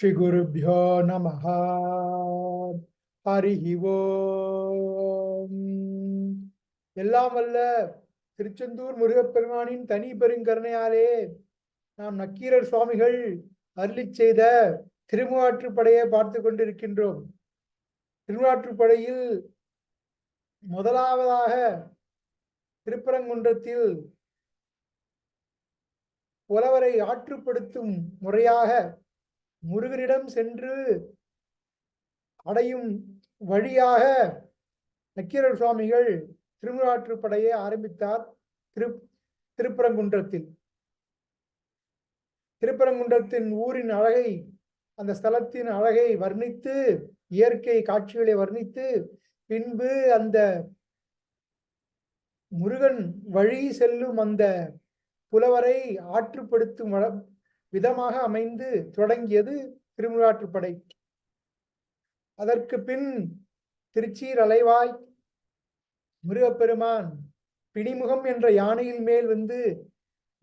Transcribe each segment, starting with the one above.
ஸ்ரீ குருபியோ ஹரிஹி ஓம். எல்லாம் வல்ல திருச்செந்தூர் முருகப்பெருமானின் தனி பெருங்கருணையாலே நாம் நக்கீரர் சுவாமிகள் அருளிச் செய்த திருமுகாற்றுப்படையை பார்த்து கொண்டிருக்கின்றோம். திருமுகாற்றுப்படையில் முதலாவதாக திருப்பரங்குன்றத்தில் புலவரை ஆற்றுப்படுத்தும் முறையாக முருகனிடம் சென்று அடையும் வழியாக நக்கீரர் சுவாமிகள் திருமுகாற்றுப்படையை ஆரம்பித்தார் திரு திருப்பரங்குன்றத்தில். திருப்பரங்குன்றத்தின் ஊரின் அழகை அந்த ஸ்தலத்தின் அழகை வர்ணித்து இயற்கை காட்சிகளை வர்ணித்து பின்பு அந்த முருகன் வழி செல்லும் அந்த புலவரை ஆற்றுப்படுத்தும் விதமாக அமைந்து தொடங்கியது திருமுறாற்றுப்படை அதற்கு பின் திருச்சீர் அலைவாய் முருகப்பெருமான் பிணிமுகம் என்ற யானையின் மேல் வந்து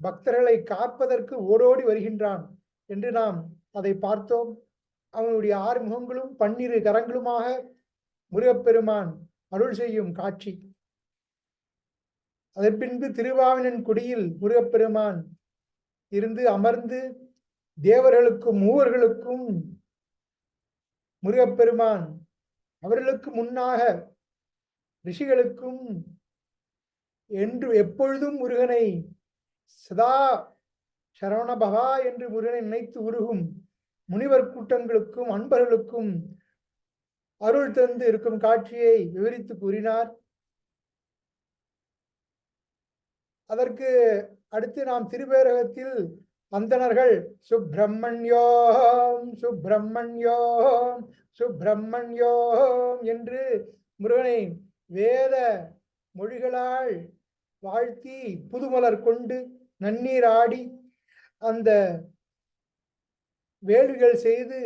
பக்தர்களை காப்பதற்கு ஓடோடி வருகின்றான் என்று நாம் அதை பார்த்தோம். அவனுடைய ஆறு முகங்களும் பன்னிரு கரங்களுமாக முருகப்பெருமான் அருள் செய்யும் காட்சி. அதன் பின்பு திருவாவினன் குடியில் முருகப்பெருமான் இருந்து அமர்ந்து தேவர்களுக்கும் மூவர்களுக்கும் முருகப்பெருமான் அவர்களுக்கு முன்னாக ரிஷிகளுக்கும் என்று எப்பொழுதும் முருகனை சதா சரவணபவா என்று முருகனை நினைத்து உருகும் முனிவர் கூட்டங்களுக்கும் அன்பர்களுக்கும் அருள் தந்து இருக்கும் காட்சியை விவரித்து கூறினார். அதற்கு அடுத்து நாம் திருப்பேரகத்தில் அந்தனர்கள் சுப்பிரமணியோம் சுப்பிரமணியோம் சுப்பிரமணியோம் என்று முருகனை வேத மொழிகளால் வாழ்த்தி புதுமலர் கொண்டு நன்னீர் ஆடி அந்த வேள்விகள் செய்து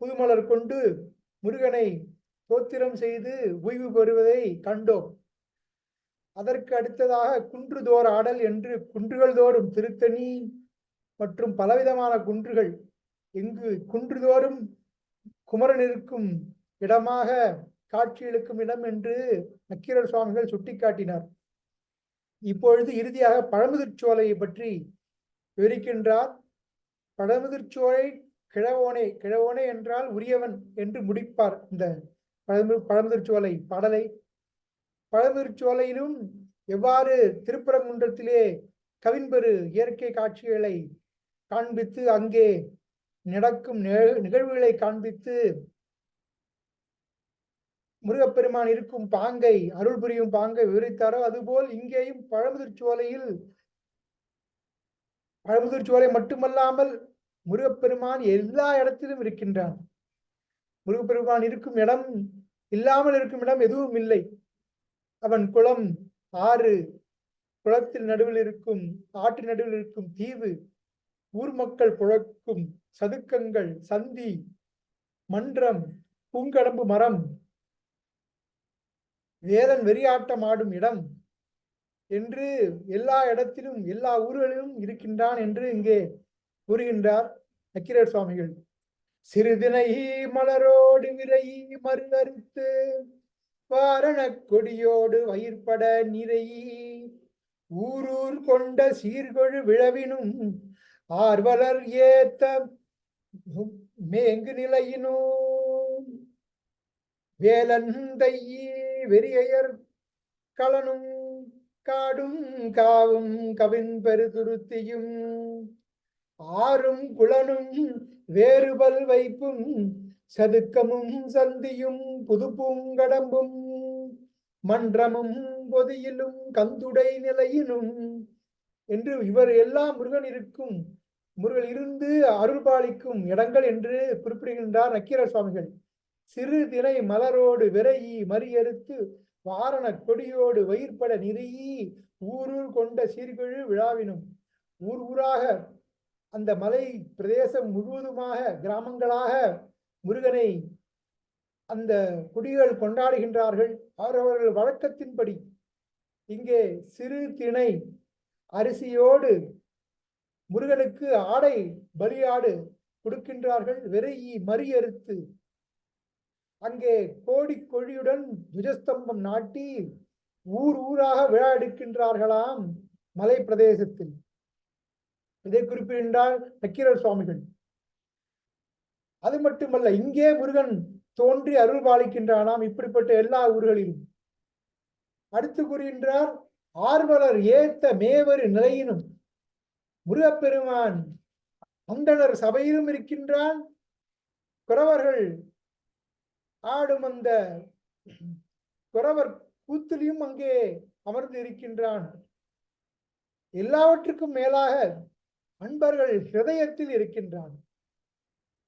புதுமலர் கொண்டு முருகனை தோத்திரம் செய்து ஓய்வு பெறுவதை கண்டோம். அதற்கு அடுத்ததாக குன்றுதோர் ஆடல் என்று குன்றுகள் தோறும் திருத்தணி மற்றும் பலவிதமான குன்றுகள். எங்கு குன்றுதோறும் குமரன் இருக்கும் இடமாக காட்சியளிக்கும் இடம் என்று நக்கீரர் சுவாமிகள் சுட்டிக்காட்டினார். இப்பொழுது இறுதியாக பழமுதிர்ச்சோலையை பற்றி விவரிக்கின்றார். பழமுதிர்ச்சோலை கிழவோனே கிழவோனே என்றால் உரியவன் என்று முடிப்பார் இந்த பழமு பழமுதிர்ச்சோலை பாடலை. பழமுதிர்ச்சோலையிலும் எவ்வாறு திருப்பரங்குன்றத்திலே கவின்பெரு இயற்கை காட்சிகளை காண்பித்து அங்கே நடக்கும் நிகழ்வுகளை காண்பித்து முருகப்பெருமான் இருக்கும் பாங்கை அருள் புரியும் பாங்கை விவரித்தாரோ அதுபோல் இங்கேயும் பழமுதிர்ச்சோலையில் பழமுதிர்ச்சோலை மட்டுமல்லாமல் முருகப்பெருமான் எல்லா இடத்திலும் இருக்கின்றான். முருகப்பெருமான் இருக்கும் இடம் இல்லாமல் இருக்கும் இடம் எதுவும் இல்லை. அவன் குளம் ஆறு குளத்தில் நடுவில் இருக்கும் ஆற்றின் நடுவில் இருக்கும் தீவு ஊர் மக்கள் புழக்கும் சதுக்கங்கள் சந்தி மன்றம் பூங்கடம்பு மரம் வேதன் வெறியாட்டம் ஆடும் இடம் என்று எல்லா இடத்திலும் எல்லா ஊர்களிலும் இருக்கின்றான் என்று இங்கே கூறுகின்றார் நக்கீரர் சுவாமிகள். சிறுதினை மலரோடு விரை மறுஅறுத்து வாரணக் கொடியோடு வயிற்பட நிறைய ஊரூர் கொண்ட சீர்கொழு விழவினும் ஆர்வலர் ஏத்த மேங்கு நிலையினோ. வேலந்தையே வெறியர் களனும் காடும் காவும் கவின் பெருதுருத்தியும். ஆறும் குளனும் வேறுபல் வைப்பும் சதுக்கமும் சந்தியும் புது பூங்கடம்பும் மன்றமும் பொதியிலும் கந்துடை நிலையினும். என்று இவர் எல்லாம் முருகன் இருக்கும் முருகன் இருந்து அருள்பாலிக்கும் இடங்கள் என்று குறிப்பிடுகின்றார் நக்கீர சுவாமிகள். சிறு தினை மலரோடு விரையி மறியறுத்து வாரண கொடியோடு வயிற்பட நிறையி ஊரூர் கொண்ட சீர்கெழு விழாவினும். ஊர் ஊராக அந்த மலை பிரதேசம் முழுவதுமாக கிராமங்களாக முருகனை அந்த குடிகள் கொண்டாடுகின்றார்கள். அவரவர்கள் வழக்கத்தின்படி இங்கே சிறு திணை அரிசியோடு முருகனுக்கு ஆடை பலியாடு கொடுக்கின்றார்கள். விரையி மறியறுத்து அங்கே கோடி கொழியுடன் துஜஸ்தம்பம் நாட்டி ஊர் ஊராக விழா எடுக்கின்றார்களாம் மலை பிரதேசத்தில் இதை குறிப்பிடுகின்றார் நக்கீரர் சுவாமிகள். அது மட்டுமல்ல இங்கே முருகன் தோன்றி அருள் பாலிக்கின்றானாம் இப்படிப்பட்ட எல்லா ஊர்களிலும். அடுத்து கூறுகின்றார் ஆர்வலர் ஏத்த மேவரு நிலையினும் முருகப்பெருமான் அந்தனர் சபையிலும் இருக்கின்றான். குறவர்கள் ஆடும் அந்த குறவர் கூத்திலையும் அங்கே அமர்ந்து இருக்கின்றான். எல்லாவற்றுக்கும் மேலாக அன்பர்கள் ஹிருதயத்தில் இருக்கின்றான்.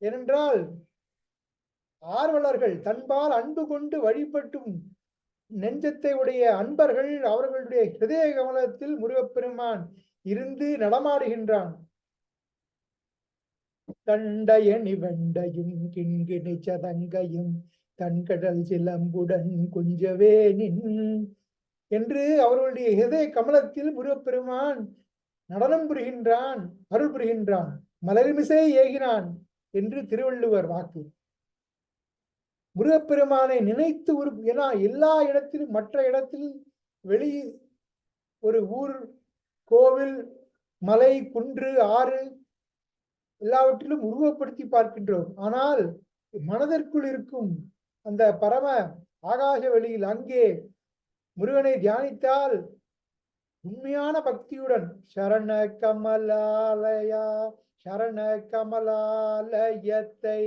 ஏனென்றால் ஆர்வலர்கள் தன்பால் அன்பு கொண்டு வழிபட்டும் நெஞ்சத்தை உடைய அன்பர்கள் அவர்களுடைய ஹிருதய கமலத்தில் முருகப்பெருமான் இருந்து நடமாடுகின்றான். தண்டயணி வெண்டையும் கிண்கிணி சதங்கையும் தன்கடல் சிலம்புடன் குஞ்சவே நின் என்று அவர்களுடைய ஹிருதய கமலத்தில் முருகப்பெருமான் நடனம் புரிகின்றான் அருள் புரிகின்றான் மலர்மிசை ஏகினான். என்று திருவள்ளுவர் வாக்கு. முருகப்பெருமானை நினைத்து ஒரு ஏன்னா எல்லா இடத்திலும் மற்ற இடத்தில் வெளி ஒரு ஊர் கோவில் மலை குன்று ஆறு எல்லாவற்றிலும் உருவப்படுத்தி பார்க்கின்றோம். ஆனால் மனதிற்குள் இருக்கும் அந்த பரம ஆகாச வெளியில் அங்கே முருகனை தியானித்தால் உண்மையான பக்தியுடன் சரண கமலாலயா சரண கமலாலயத்தை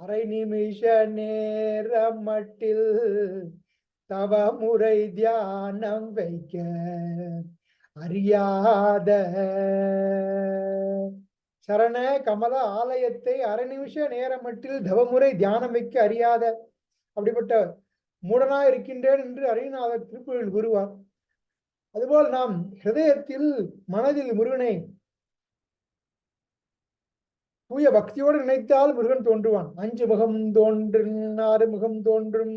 அரை நிமிஷ நேரம் மட்டில் தவமுறை தியானம் வைக்க அறியாத. சரண கமல ஆலயத்தை அரை நிமிஷ நேரம் மட்டில் தவமுறை தியானம் வைக்க அறியாத. அப்படிப்பட்ட மூடனா இருக்கின்றேன் என்று அரியநாதர் திருக்குறள் கூறுவார். அதுபோல் நாம் ஹிருதயத்தில் மனதில் முருகனை தூய பக்தியோடு நினைத்தால் முருகன் தோன்றுவான். அஞ்சு முகம் தோன்றும் ஆறு முகம் தோன்றும்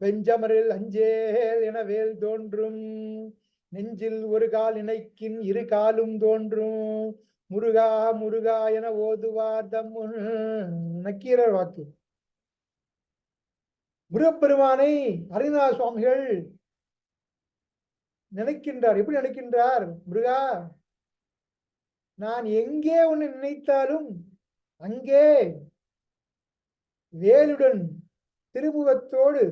வெஞ்சமரில் அஞ்சேல் என வேல் தோன்றும். நெஞ்சில் ஒரு கால் இணைக்கின் இரு காலும் தோன்றும். முருகா முருகா என ஓதுவார் தம்முன். நக்கீரர் வாக்கு. முருகப்பெருமானை அரிநாத சுவாமிகள் நினைக்கின்றார். எப்படி நினைக்கின்றார்? முருகா நான் எங்கே உன்னை நினைத்தாலும் அங்கே வேலுடன் திருமுகத்தோடு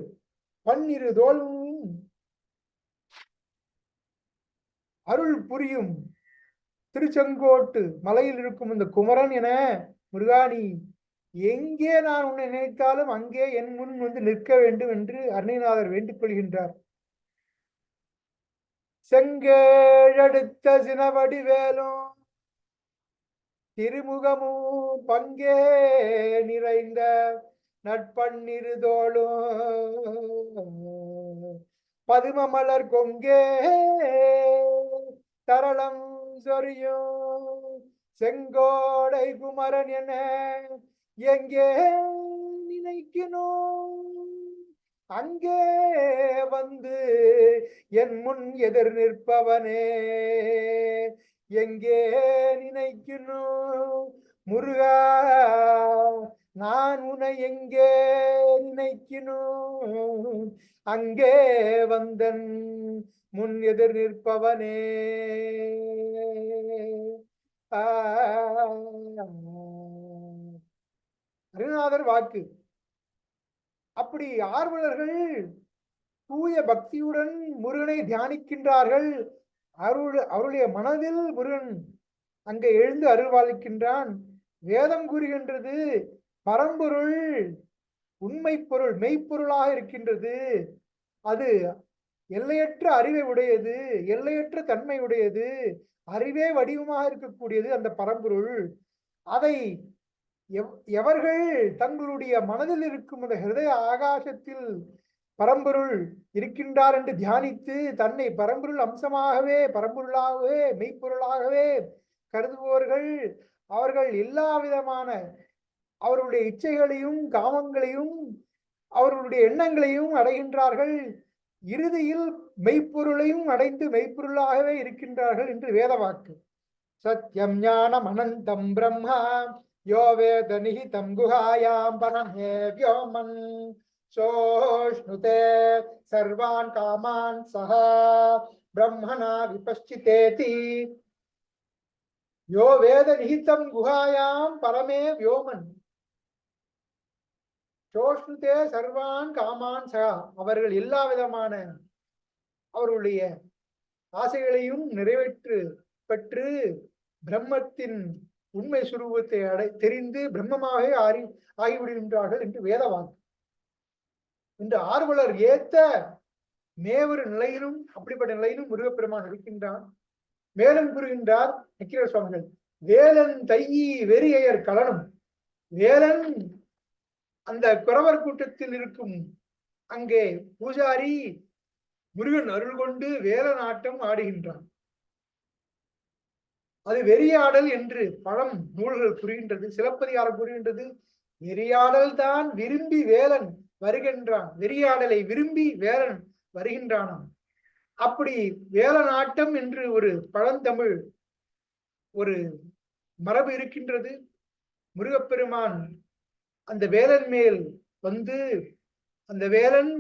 பன்னிரு தோல்வும் அருள் புரியும். திருச்செங்கோட்டு மலையில் இருக்கும் இந்த குமரன் என முருகாணி எங்கே நான் உன்னை நினைத்தாலும் அங்கே என் முன் வந்து நிற்க வேண்டும் என்று அருணைநாதர் வேண்டிக் கொள்கின்றார். செங்கேழடுத்த சினவடி வேலும் திருமுகமும் பங்கே நிறைந்த நட்பன்னிருதோளும் பதுமமலர் கொங்கே தரளம் சொரியும். செங்கோடை குமரன் என எங்கே நினைக்கணும் அங்கே வந்து என் முன் எதிர் நிற்பவனே. எங்கே நினைக்கணும் முருகா நான் உன்னை எங்கே நினைக்கணும் அங்கே வந்தன் முன் எதிர் நிற்பவனே. ஆ. அருணாதர் வாக்கு. அப்படி ஆர்வலர்கள் தூய பக்தியுடன் முருகனை தியானிக்கின்றார்கள். அருள் அவருடைய மனதில் முருகன் அங்கே எழுந்து அருள்வாளிக்கின்றான். வேதம் கூறுகின்றது பரம்பொருள் உண்மை பொருள் மெய்ப்பொருளாக இருக்கின்றது. அது எல்லையற்ற அறிவை உடையது எல்லையற்ற தன்மை உடையது அறிவே வடிவமாக இருக்கக்கூடியது அந்த பரம்பொருள். அதை எவ்- எவர்கள் தங்களுடைய மனதில் இருக்கும் அந்த ஹிருதய ஆகாசத்தில் பரம்பொருள் இருக்கின்றார் என்று தியானித்து தன்னை பரம்பொருள் அம்சமாகவே பரம்பொருளாகவே மெய்ப்பொருளாகவே கருதுபவர்கள் அவர்கள் எல்லா விதமான அவர்களுடைய இச்சைகளையும் காமங்களையும் அவர்களுடைய எண்ணங்களையும் அடைகின்றார்கள். இறுதியில் மெய்ப்பொருளையும் அடைந்து மெய்ப்பொருளாகவே இருக்கின்றார்கள் என்று வேத வாக்கு சத்யம் ஞானம் அனந்தம் பிரம்மா யோ வேத நிகிதம் குஹாயாம் பரமே வியோமன் சோஷ்ணுதே சர்வான் காமான் சகா பிரம்மணா விபஷ்சிதேதி யோ வேத நிஹிதம் குஹாயாம் பரமே வியோமன். சோஷ்ணுதே சர்வான் காமான் சகா அவர்கள் எல்லா விதமான அவர்களுடைய ஆசைகளையும் நிறைவேற்று பெற்று பிரம்மத்தின் உண்மை சுரூபத்தை அடை தெரிந்து பிரம்மமாக ஆறி ஆகிவிடுகின்றார்கள் என்று வேதவாக்கு. இந்த ஆர்வலர் ஏத்த மேவொரு நிலையிலும் அப்படிப்பட்ட நிலையிலும் முருகப்பெருமான் இருக்கின்றான். மேலும் கூறுகின்றார் நக்கீர சுவாமிகள் வேலன் தையி வெறியர் கலனும். வேலன் அந்த குறவர் கூட்டத்தில் இருக்கும். அங்கே பூஜாரி முருகன் அருள் கொண்டு வேலன் ஆட்டம் ஆடுகின்றான். அது வெறியாடல் என்று பழம் நூல்கள் புரிகின்றது சிலப்பதிகாரம் புரிகின்றது வெறியாடல் தான் விரும்பி வேலன் வருகின்றான். வெறியாடலை விரும்பி வேலன் வருகின்றானாம். அப்படி வேலநாட்டம் என்று ஒரு பழந்தமிழ் ஒரு மரபு இருக்கின்றது. முருகப்பெருமான் அந்த வேலன் மேல் வந்து அந்த வேலன்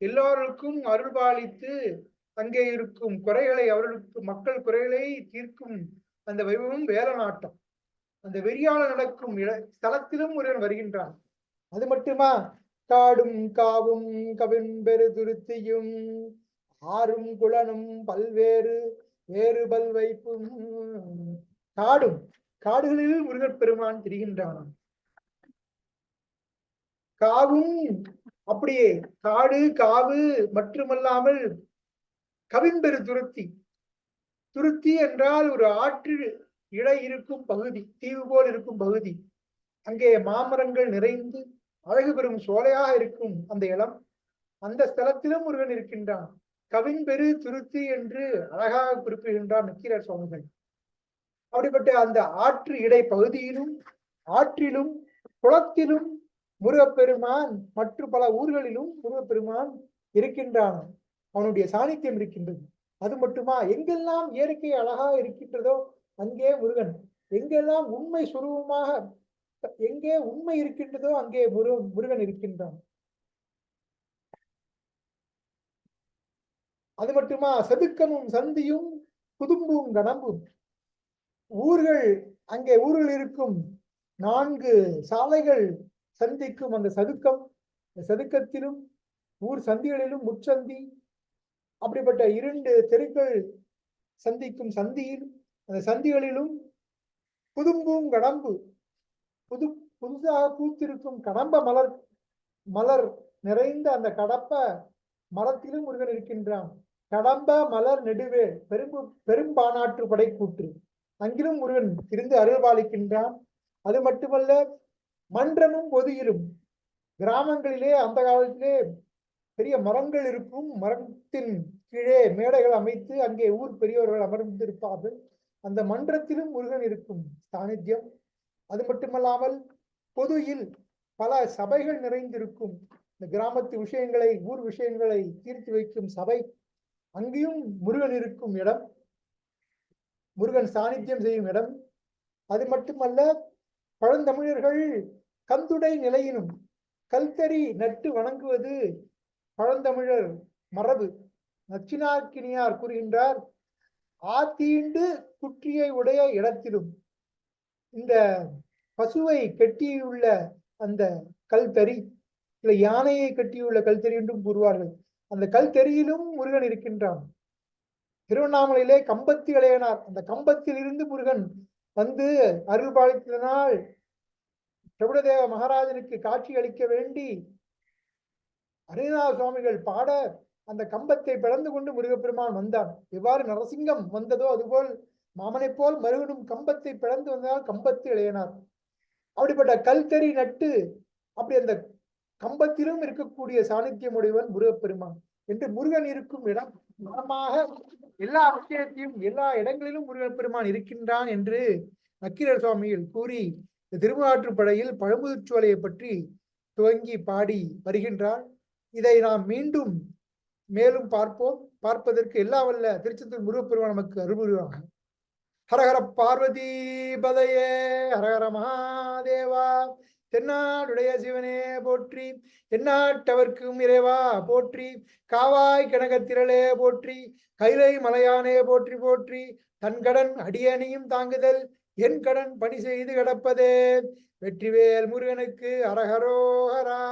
எல்லோருக்கும் அருள்பாலித்து அங்கே இருக்கும் குறைகளை அவர்களுக்கு மக்கள் குறைகளை தீர்க்கும் அந்த வைபவம் வேலநாட்டம் அந்த வெறியால நடக்கும் இட ஸ்தலத்திலும் ஒருவன் வருகின்றான். அது மட்டுமா? காடும் காவும் கவின்பெரு துருத்தியும் ஆறும் குளனும் பல்வேறு வேறு பல் வைப்பும். காடும் காடுகளில் முருகப் பெருமான் திரிகின்றானாம். காவும் அப்படியே காடு காவு மட்டுமல்லாமல் கவின்பெரு துருத்தி துருத்தி என்றால் ஒரு ஆற்று இழை இருக்கும் பகுதி தீவு போல் இருக்கும் பகுதி. அங்கே மாமரங்கள் நிறைந்து அழகு பெறும் சோலையாக இருக்கும் அந்த இடம் அந்த ஸ்தலத்திலும் முருகன் இருக்கின்றான். கவின்பெரு துருத்தி என்று அழகாக குறிப்பிடுகின்றார் நக்கீரர் சுவாமிகள். அப்படிப்பட்ட அந்த ஆற்று இடை பகுதியிலும் ஆற்றிலும் குளத்திலும் முருகப்பெருமான் மற்றும் பல ஊர்களிலும் முருகப்பெருமான் இருக்கின்றான். அவனுடைய சாநித்தியம் இருக்கின்றது. அது மட்டுமா? எங்கெல்லாம் இயற்கை அழகாக இருக்கின்றதோ அங்கே முருகன். எங்கெல்லாம் உண்மை சுரூபமாக எங்கே உண்மை இருக்கின்றதோ அங்கே முரு முருகன் இருக்கின்றான். அது மட்டுமா? செதுக்கமும் சந்தியும் குதும்பும் கணம்பும் ஊர்கள் அங்கே ஊரில் இருக்கும். நான்கு சாலைகள் சந்திக்கும் அந்த சதுக்கம் அந்த சதுக்கத்திலும் ஊர் சந்திகளிலும் முச்சந்தி அப்படிப்பட்ட இரண்டு தெருக்கள் சந்திக்கும் சந்தியில் அந்த சந்திகளிலும் புதும்பும் கடம்பு புது புதுசாக பூத்திருக்கும் கடம்ப மலர் மலர் நிறைந்த அந்த கடப்ப மரத்திலும் முருகன் இருக்கின்றான். கடம்ப மலர் நெடுவே பெரும்பு பெரும்பானாற்று கூற்று அங்கிலும் முருகன் இருந்து அருள்பாலிக்கின்றான். அது மட்டுமல்ல மன்றமும் பொதுயிரும் கிராமங்களிலே அந்த காலத்திலே பெரிய மரங்கள் இருக்கும். மரத்தின் கீழே மேடைகள் அமைத்து அங்கே ஊர் பெரியவர்கள் அமர்ந்திருப்பார்கள். அந்த மன்றத்திலும் முருகன் இருக்கும். சாநித்தியம். அது மட்டுமல்லாமல் பொதுவில் பல சபைகள் நிறைந்திருக்கும். இந்த கிராமத்து விஷயங்களை ஊர் விஷயங்களை தீர்த்து வைக்கும் சபை. அங்கேயும் முருகன் இருக்கும் இடம். முருகன் சாநித்தியம் செய்யும் இடம். அது மட்டுமல்ல பழந்தமிழர்கள் கந்துடை நிலையினும் கல்தறி நட்டு வணங்குவது பழந்தமிழர் மரபு. நச்சினார்க்கினியார் கூறுகின்றார் ஆத்தீண்டு குற்றியை உடைய இடத்திலும் இந்த பசுவை கட்டியுள்ள அந்த கல்தறி இல்லை யானையை கட்டியுள்ள கல்தறி என்றும் கூறுவார்கள். அந்த கல்தறியிலும் முருகன் இருக்கின்றான். திருவண்ணாமலையிலே கம்பத்தி இளையனார். அந்த கம்பத்தில் இருந்து முருகன் வந்து அருள் பாலித்ததனால் பிரபுடதேவ மகாராஜனுக்கு காட்சி அளிக்க வேண்டி அரிநாத சுவாமிகள் பாட அந்த கம்பத்தை பிளந்து கொண்டு முருகப்பெருமான் வந்தான். எவ்வாறு நரசிங்கம் வந்ததோ அதுபோல் மாமனைப் போல் மருகனும் கம்பத்தை பிளந்து வந்ததால் கம்பத்து இளையனார் அப்படிப்பட்ட கல்தறி நட்டு அப்படி அந்த கம்பத்திலும் இருக்கக்கூடிய சாணித்தியம் உடையவன் முருகப்பெருமான் என்று முருகன் இருக்கும் இடம். மரமாக எல்லா விஷயத்தையும் எல்லா இடங்களிலும் முருகப்பெருமான் இருக்கின்றான் என்று நக்கீரர் சுவாமியில் கூறி திருமாற்றுப்படையில் பழமுதிர்ச்சோலையை பற்றி துவங்கி பாடி வருகின்றார். இதை நாம் மீண்டும் மேலும் பார்ப்போம். பார்ப்பதற்கு எல்லா வல்ல திருச்செந்தூர் முருகப்பெருமான் நமக்கு அருள்புரிவாங்க ஹரஹர பார்வதி பதையே ஹரஹர மகாதேவா தென்னாடுடைய சிவனே போற்றி தென்னாட்டவர்க்கும் இறைவா போற்றி காவாய் கனகத்திரளே போற்றி கைலை மலையானே போற்றி போற்றி தன் கடன் அடியணியும் தாங்குதல் என் கடன் பணி செய்து கிடப்பதே வெற்றிவேல் முருகனுக்கு அரகரோகரா